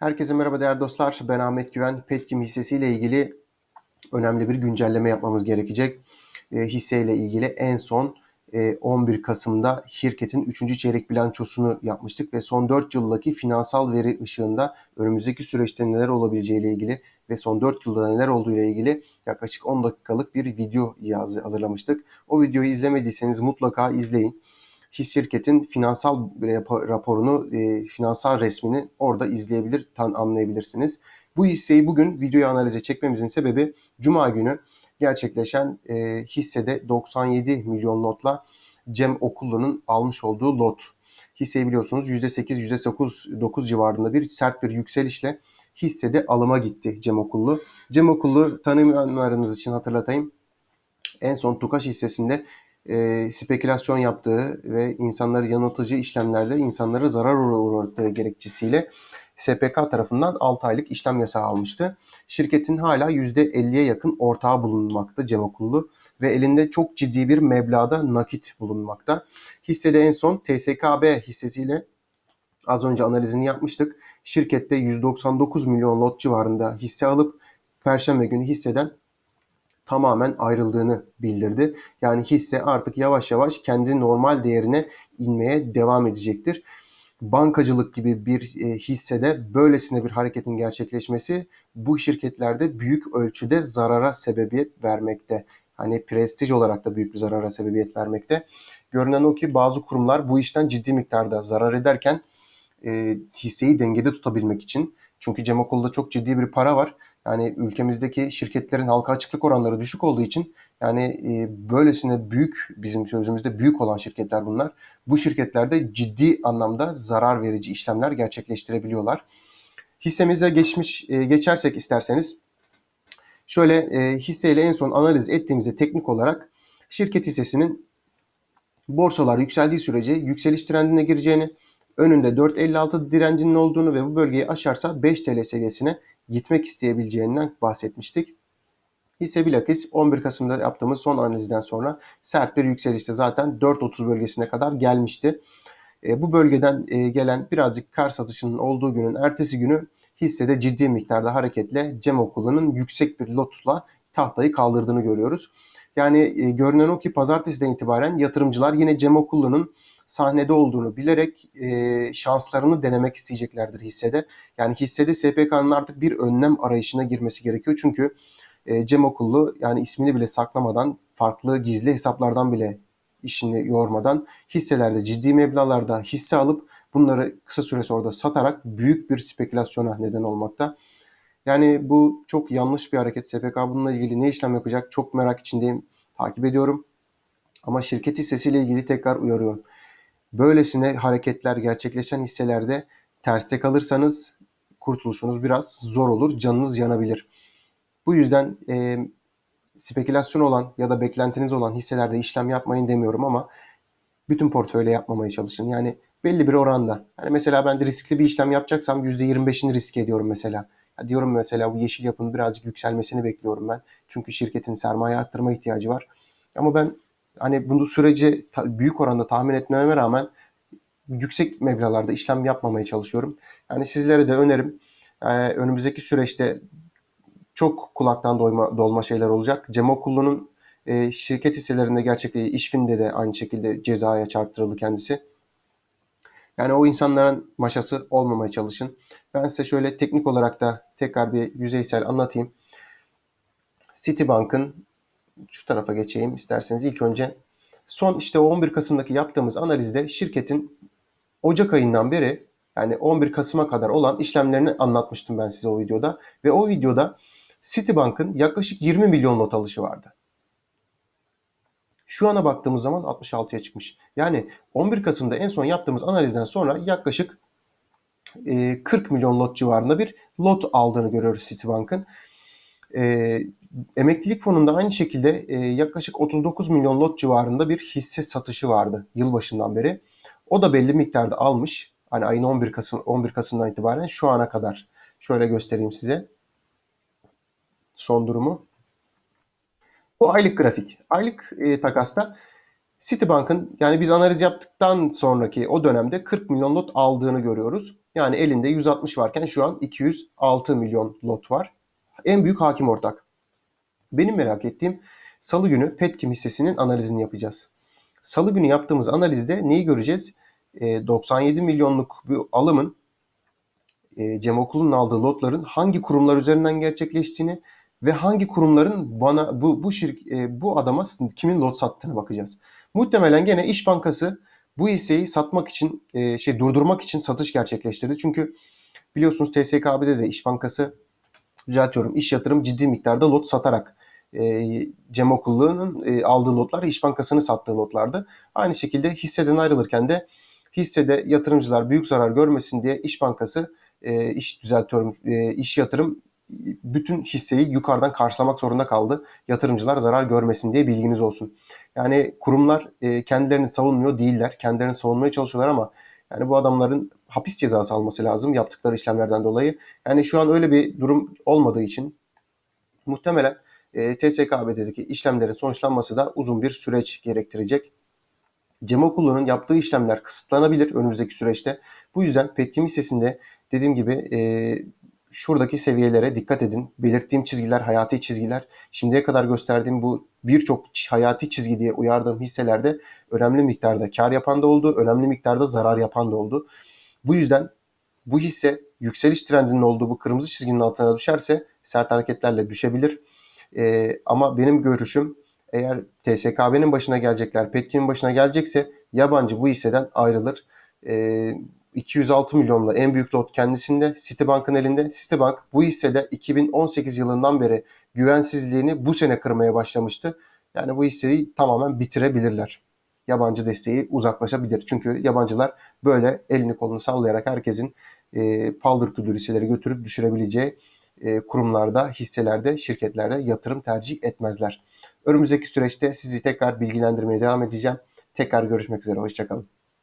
Herkese merhaba değerli dostlar. Ben Ahmet Güven. Petkim hissesiyle ilgili önemli bir güncelleme yapmamız gerekecek. E, hisseyle ilgili en son e, 11 Kasım'da şirketin 3. çeyrek bilançosunu yapmıştık ve son 4 yıldaki finansal veri ışığında önümüzdeki süreçte neler olabileceği ile ilgili ve son 4 yılda neler olduğu ile ilgili yaklaşık 10 dakikalık bir video hazırlamıştık. O videoyu izlemediyseniz mutlaka izleyin şirketin finansal raporunu, e, finansal resmini orada izleyebilir, tan anlayabilirsiniz. Bu hisseyi bugün videoyu analize çekmemizin sebebi Cuma günü gerçekleşen e, hissede 97 milyon lotla Cem Okullu'nun almış olduğu lot. Hisseyi biliyorsunuz %8, %9 9 civarında bir sert bir yükselişle hissede alıma gitti Cem Okullu. Cem Okullu tanımayanlarınız için hatırlatayım. En son Tukaş hissesinde e, spekülasyon yaptığı ve insanları yanıltıcı işlemlerde insanlara zarar uğrattığı gerekçesiyle SPK tarafından 6 aylık işlem yasağı almıştı. Şirketin hala %50'ye yakın ortağı bulunmakta Cem Okullu ve elinde çok ciddi bir meblağda nakit bulunmakta. Hissede en son TSKB hissesiyle az önce analizini yapmıştık. Şirkette 199 milyon lot civarında hisse alıp Perşembe günü hisseden tamamen ayrıldığını bildirdi. Yani hisse artık yavaş yavaş kendi normal değerine inmeye devam edecektir. Bankacılık gibi bir e, hissede böylesine bir hareketin gerçekleşmesi bu şirketlerde büyük ölçüde zarara sebebiyet vermekte. Hani prestij olarak da büyük bir zarara sebebiyet vermekte. Görünen o ki bazı kurumlar bu işten ciddi miktarda zarar ederken e, hisseyi dengede tutabilmek için çünkü Cem Okul'da çok ciddi bir para var yani ülkemizdeki şirketlerin halka açıklık oranları düşük olduğu için yani e, böylesine büyük bizim sözümüzde büyük olan şirketler bunlar. Bu şirketlerde ciddi anlamda zarar verici işlemler gerçekleştirebiliyorlar. Hissemize geçmiş e, geçersek isterseniz şöyle e, hisseyle en son analiz ettiğimizde teknik olarak şirket hissesinin borsalar yükseldiği sürece yükseliş trendine gireceğini, önünde 4.56 direncinin olduğunu ve bu bölgeyi aşarsa 5 TL seviyesine gitmek isteyebileceğinden bahsetmiştik. Hisse bilakis 11 Kasım'da yaptığımız son analizden sonra sert bir yükselişte zaten 4.30 bölgesine kadar gelmişti. E, bu bölgeden e, gelen birazcık kar satışının olduğu günün ertesi günü hissede ciddi miktarda hareketle Cem Okulu'nun yüksek bir lotla tahtayı kaldırdığını görüyoruz. Yani e, görünen o ki pazartesiden itibaren yatırımcılar yine Cem Okullu'nun sahnede olduğunu bilerek e, şanslarını denemek isteyeceklerdir hissede. Yani hissede SPK'nın artık bir önlem arayışına girmesi gerekiyor. Çünkü e, Cem Okullu yani ismini bile saklamadan farklı gizli hesaplardan bile işini yormadan hisselerde ciddi meblalarda hisse alıp bunları kısa süre sonra satarak büyük bir spekülasyona neden olmakta. Yani bu çok yanlış bir hareket. SPK bununla ilgili ne işlem yapacak çok merak içindeyim. Takip ediyorum. Ama şirket hissesiyle ilgili tekrar uyarıyorum. Böylesine hareketler gerçekleşen hisselerde terste kalırsanız kurtuluşunuz biraz zor olur. Canınız yanabilir. Bu yüzden e, spekülasyon olan ya da beklentiniz olan hisselerde işlem yapmayın demiyorum ama bütün portföyle yapmamaya çalışın. Yani belli bir oranda. Yani mesela ben de riskli bir işlem yapacaksam %25'ini risk ediyorum mesela. Ya diyorum mesela bu yeşil yapının birazcık yükselmesini bekliyorum ben. Çünkü şirketin sermaye arttırma ihtiyacı var. Ama ben hani bunu süreci büyük oranda tahmin etmeme rağmen yüksek meblalarda işlem yapmamaya çalışıyorum. Yani sizlere de önerim önümüzdeki süreçte çok kulaktan doyma, dolma şeyler olacak. Cem Okullu'nun şirket hisselerinde gerçekleştiği İşfin'de de aynı şekilde cezaya çarptırıldı kendisi. Yani o insanların maşası olmamaya çalışın. Ben size şöyle teknik olarak da tekrar bir yüzeysel anlatayım. Citibank'ın şu tarafa geçeyim isterseniz ilk önce. Son işte 11 Kasım'daki yaptığımız analizde şirketin Ocak ayından beri yani 11 Kasım'a kadar olan işlemlerini anlatmıştım ben size o videoda. Ve o videoda Citibank'ın yaklaşık 20 milyon not alışı vardı. Şu ana baktığımız zaman 66'ya çıkmış. Yani 11 Kasım'da en son yaptığımız analizden sonra yaklaşık 40 milyon lot civarında bir lot aldığını görüyoruz Citibank'ın. E, emeklilik fonunda aynı şekilde e, yaklaşık 39 milyon lot civarında bir hisse satışı vardı yılbaşından beri. O da belli miktarda almış. Hani ayın 11 Kasım 11 Kasım'dan itibaren şu ana kadar şöyle göstereyim size son durumu. Bu aylık grafik. Aylık e, takasta Citibank'ın yani biz analiz yaptıktan sonraki o dönemde 40 milyon lot aldığını görüyoruz. Yani elinde 160 varken şu an 206 milyon lot var. En büyük hakim ortak. Benim merak ettiğim salı günü Petkim hissesinin analizini yapacağız. Salı günü yaptığımız analizde neyi göreceğiz? E, 97 milyonluk bir alımın e, Cem Okul'un aldığı lotların hangi kurumlar üzerinden gerçekleştiğini ve hangi kurumların bana bu bu şirk, e, bu adama kimin lot sattığını bakacağız. Muhtemelen gene İş Bankası bu hisseyi satmak için e, şey durdurmak için satış gerçekleştirdi. Çünkü biliyorsunuz TSKB'de de İş Bankası düzeltiyorum İş Yatırım ciddi miktarda lot satarak e, Cem Okullu'nun e, aldığı lotlar İş Bankası'nın sattığı lotlardı. Aynı şekilde hisseden ayrılırken de hissede yatırımcılar büyük zarar görmesin diye İş Bankası e, iş düzeltiyorum e, iş yatırım bütün hisseyi yukarıdan karşılamak zorunda kaldı. Yatırımcılar zarar görmesin diye bilginiz olsun. Yani kurumlar e, kendilerini savunmuyor değiller. Kendilerini savunmaya çalışıyorlar ama yani bu adamların hapis cezası alması lazım yaptıkları işlemlerden dolayı. Yani şu an öyle bir durum olmadığı için muhtemelen e, TSKB'deki işlemlerin sonuçlanması da uzun bir süreç gerektirecek. Cem Okullu'nun yaptığı işlemler kısıtlanabilir önümüzdeki süreçte. Bu yüzden Petkim hissesinde dediğim gibi e, şuradaki seviyelere dikkat edin. Belirttiğim çizgiler hayati çizgiler. Şimdiye kadar gösterdiğim bu birçok hayati çizgi diye uyardığım hisselerde önemli miktarda kar yapan da oldu, önemli miktarda zarar yapan da oldu. Bu yüzden bu hisse yükseliş trendinin olduğu bu kırmızı çizginin altına düşerse sert hareketlerle düşebilir. E, ama benim görüşüm eğer TSKB'nin başına gelecekler, Petkin'in başına gelecekse yabancı bu hisseden ayrılır. E, 206 milyonla en büyük lot kendisinde Citibank'ın elinde. Citibank bu hissede 2018 yılından beri güvensizliğini bu sene kırmaya başlamıştı. Yani bu hisseyi tamamen bitirebilirler. Yabancı desteği uzaklaşabilir. Çünkü yabancılar böyle elini kolunu sallayarak herkesin e, paldır küldür hisseleri götürüp düşürebileceği e, kurumlarda, hisselerde, şirketlerde yatırım tercih etmezler. Önümüzdeki süreçte sizi tekrar bilgilendirmeye devam edeceğim. Tekrar görüşmek üzere. Hoşçakalın.